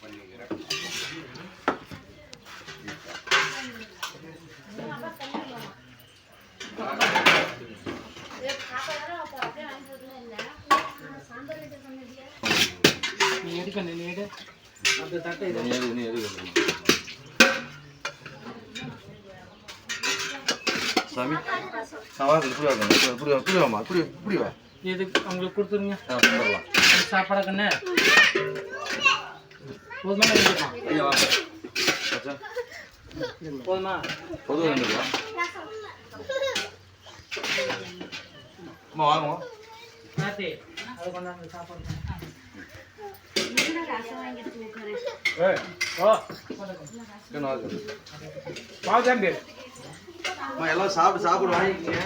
பண்ணிக்கிறேன் வாங்க நீ எடு அந்த தட்டை நீ எது நீ வேணும்? சாமி சவா இப்படி வாங்க இப்படி இப்படி வாமா இப்படி இப்படி வா இது அவங்களுக்கு கொடுத்துருங்க சாப்பாடு கண்ணே போதுமா ஐயா வாங்க. அச்சா போதுமா பொதுவாக ரெண்டு வா அம்மா வாங்கம்மா நாத்தி அது கொண்டாந்து சாப்பாடு எல்லாம் சாப்பிட்டு சாப்பிடு வாங்கிக்கங்க